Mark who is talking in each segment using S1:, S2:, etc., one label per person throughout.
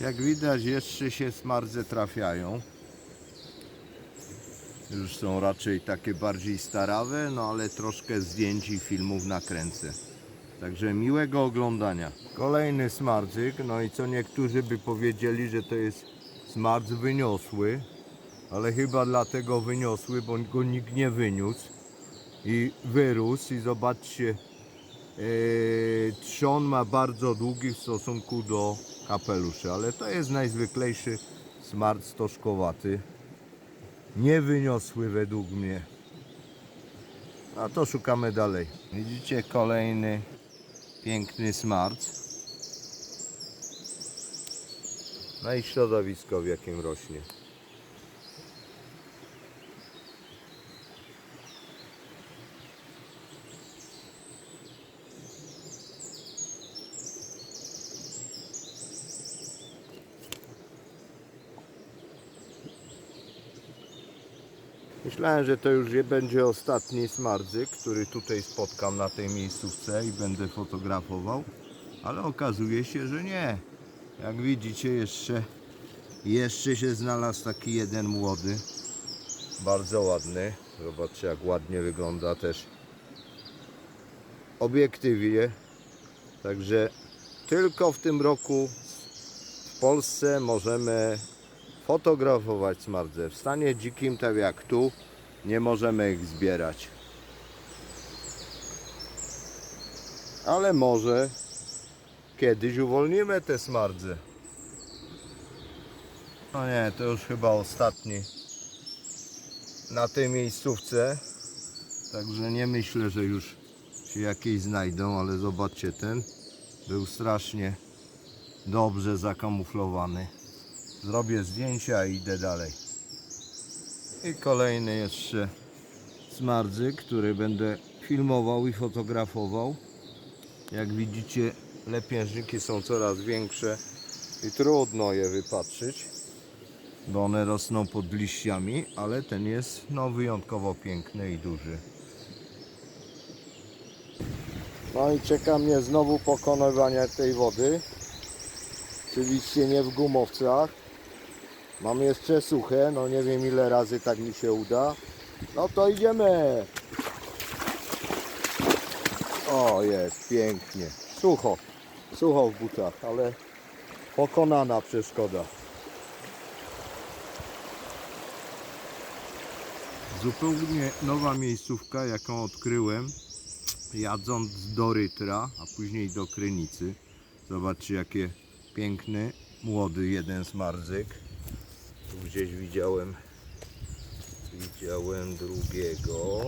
S1: Jak widać jeszcze się smardze trafiają. Już są raczej takie bardziej starawe, no ale troszkę zdjęć i filmów nakręcę. Także miłego oglądania. Kolejny smardzyk, no i co niektórzy by powiedzieli, że to jest smardz wyniosły, ale chyba dlatego wyniosły, bo go nikt nie wyniósł i wyrósł i zobaczcie, Yy, trzon ma bardzo długi w stosunku do kapeluszy, ale to jest najzwyklejszy smart stożkowaty. Niewyniosły według mnie. A to szukamy dalej. Widzicie kolejny piękny smart. No i środowisko w jakim rośnie. Myślałem, że to już będzie ostatni smardzyk, który tutaj spotkam na tej miejscówce i będę fotografował, ale okazuje się, że nie. Jak widzicie jeszcze, jeszcze się znalazł taki jeden młody, bardzo ładny. Zobaczcie jak ładnie wygląda też obiektywie. Także tylko w tym roku w Polsce możemy fotografować smardze. W stanie dzikim, tak jak tu, nie możemy ich zbierać. Ale może kiedyś uwolnimy te smardze. No nie, to już chyba ostatni na tej miejscówce. Także nie myślę, że już się jakieś znajdą, ale zobaczcie, ten był strasznie dobrze zakamuflowany. Zrobię zdjęcia i idę dalej. I kolejny jeszcze smardzyk, który będę filmował i fotografował. Jak widzicie, lepiężniki są coraz większe i trudno je wypatrzyć, bo one rosną pod liściami, ale ten jest no, wyjątkowo piękny i duży. No i czeka mnie znowu pokonywanie tej wody. Oczywiście nie w gumowcach. Mam jeszcze suche, no nie wiem ile razy tak mi się uda. No to idziemy. O, jest pięknie. Sucho. Sucho w butach, ale pokonana przeszkoda. Zupełnie nowa miejscówka, jaką odkryłem jadąc do Rytra, a później do Krynicy. Zobaczcie jakie piękny, młody jeden smarzyk. Tu gdzieś widziałem widziałem drugiego.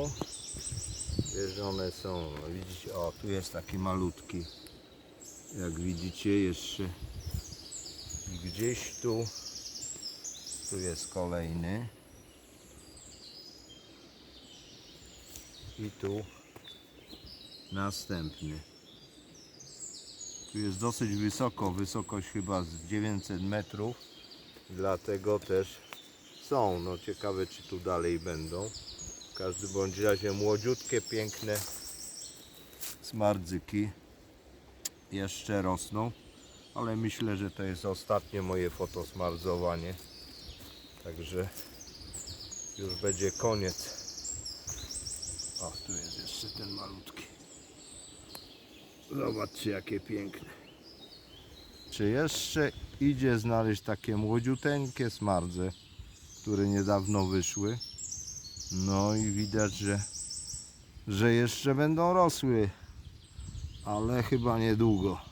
S1: Wiesz, one są. Widzicie, o tu jest taki malutki. Jak widzicie jeszcze gdzieś tu tu jest kolejny. I tu następny. Tu jest dosyć wysoko, wysokość chyba z 900 metrów, dlatego też są. No ciekawe czy tu dalej będą. W każdym bądź razie młodziutkie, piękne smardzyki jeszcze rosną, ale myślę, że to jest ostatnie moje fotosmardzowanie. Także już będzie koniec. O, tu jest jeszcze ten malutki. Zobaczcie jakie piękne. Czy jeszcze idzie znaleźć takie młodziuteńkie smardze, które niedawno wyszły? No i widać, że, że jeszcze będą rosły, ale chyba niedługo.